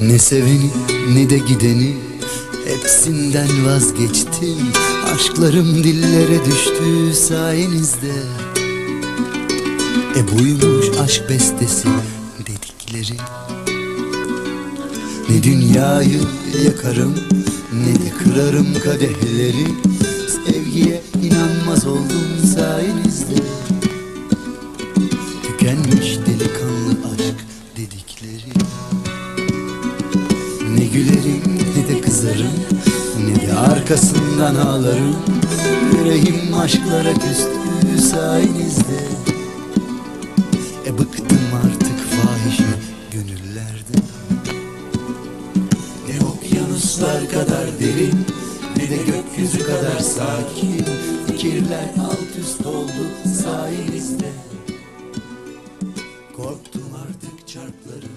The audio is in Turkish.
Ne seveni ne de gideni Hepsinden vazgeçtim Aşklarım dillere düştü sayenizde. E buymuş aşk bestesi dedikleri. Ne dünyayı yakarım Ne de kırarım kadehleri. Sevgiye inanmaz oldum sayenizde. Tükenmiş delikanlı aşk dedikleri gülerim ne de kızarım Ne de arkasından ağlarım. Yüreğim aşklara küstü sayenizde. E bıktım artık fahişe gönüllerden Ne okyanuslar kadar derin Ne de gökyüzü kadar sakin. Fikirler alt üst oldu sayenizde. Korktum artık çarkları